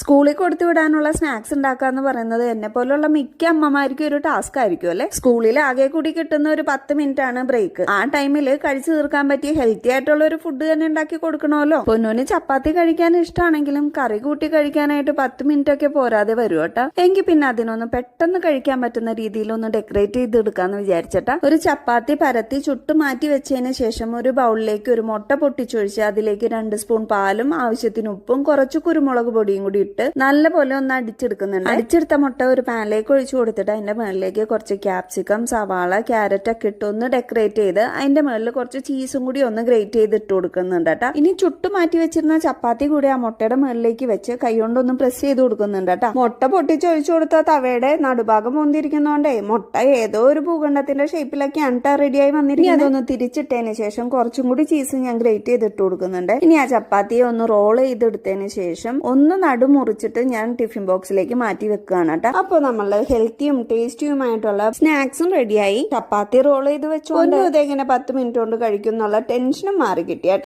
സ്കൂളിൽ കൊടുത്തു വിടാനുള്ള സ്നാക്സ് ഉണ്ടാക്കുക എന്ന് പറയുന്നത് എന്നെ പോലുള്ള മിക്ക അമ്മമാർക്കും ഒരു ടാസ്ക് ആയിരിക്കും അല്ലെ? സ്കൂളിൽ ആകെ കൂടി കിട്ടുന്ന ഒരു പത്ത് മിനിറ്റ് ആണ് ബ്രേക്ക് ആ ടൈമിൽ കഴിച്ചു തീർക്കാൻ പറ്റിയ ഹെൽത്തി ആയിട്ടുള്ള ഒരു ഫുഡ് തന്നെ ഉണ്ടാക്കി കൊടുക്കണമല്ലോ. പൊന്നൂന് ചപ്പാത്തി കഴിക്കാൻ ഇഷ്ടമാണെങ്കിലും കറി കൂട്ടി കഴിക്കാനായിട്ട് പത്ത് മിനിറ്റ് ഒക്കെ പോരാതെ വരും കേട്ടോ. എങ്കിൽ പിന്നെ അതിനൊന്ന് പെട്ടെന്ന് കഴിക്കാൻ പറ്റുന്ന രീതിയിൽ ഒന്ന് ഡെക്കറേറ്റ് ചെയ്തെടുക്കാന്ന് വിചാരിച്ചട്ടാ. ഒരു ചപ്പാത്തി പരത്തി ചുട്ടു മാറ്റി വെച്ചതിന് ശേഷം ഒരു ബൗളിലേക്ക് ഒരു മുട്ട പൊട്ടിച്ചൊഴിച്ച് അതിലേക്ക് രണ്ട് സ്പൂൺ പാലും ആവശ്യത്തിന് ഉപ്പും കുറച്ച് കുരുമുളക് പൊടിയും കൂടി ഇട്ട് നല്ലപോലെ ഒന്ന് അടിച്ചെടുക്കുന്നുണ്ട്. അടിച്ചെടുത്ത മുട്ട ഒരു പാനിലേക്ക് ഒഴിച്ചു കൊടുത്തിട്ട് അതിന്റെ മുകളിലേക്ക് കുറച്ച് ക്യാപ്സിക്കം സവാള ക്യാരറ്റ് ഒക്കെ ഇട്ട് ഒന്ന് ഡെക്കറേറ്റ് ചെയ്ത് അതിന്റെ മുകളിൽ കുറച്ച് ചീസും കൂടി ഒന്ന് ഗ്രേറ്റ് ചെയ്ത് ഇട്ട് കൊടുക്കുന്നുണ്ട് കേട്ടോ. ഇനി ചുട്ടു മാറ്റി വെച്ചിരുന്ന ചപ്പാത്തി കൂടി ആ മുട്ടയുടെ മുകളിലേക്ക് വെച്ച് കൈകൊണ്ടൊന്ന് പ്രസ് ചെയ്ത് കൊടുക്കുന്നുണ്ട് കേട്ടോ. മുട്ട പൊട്ടിച്ചൊഴിച്ചു കൊടുത്ത തവയുടെ നടുഭാഗം പൊന്തിരിക്കുന്നോണ്ടേ മുട്ട ഏതോ ഒരു ഭൂഖണ്ഡത്തിന്റെ ഷേപ്പിലൊക്കെയാണ് റെഡി റെഡിയായി വന്നിരിക്കുന്നത് അതൊന്ന് തിരിച്ചിട്ടതിന് ശേഷം കുറച്ചും കൂടി ചീസ് ഞാൻ ഗ്രേറ്റ് ചെയ്ത് ഇട്ട് കൊടുക്കുന്നുണ്ട്. ഇനി ആ ചപ്പാത്തിയെ ഒന്ന് റോൾ ചെയ്തെടുത്തതിന് ശേഷം ഒന്ന് നടു മുറിച്ചിട്ട് ഞാൻ ടിഫിൻ ബോക്സിലേക്ക് മാറ്റി വെക്കുകയാണ് കേട്ടോ. അപ്പോൾ നമ്മൾ ഹെൽത്തിയും ടേസ്റ്റിയുമായിട്ടുള്ള സ്നാക്സും റെഡിയായി. ചപ്പാത്തി റോൾ ചെയ്ത് വെച്ചുകൊണ്ട് ഇങ്ങനെ പത്ത് മിനിറ്റ് കൊണ്ട് കഴിക്കും എന്നുള്ള ടെൻഷനും മാറി കിട്ടിയ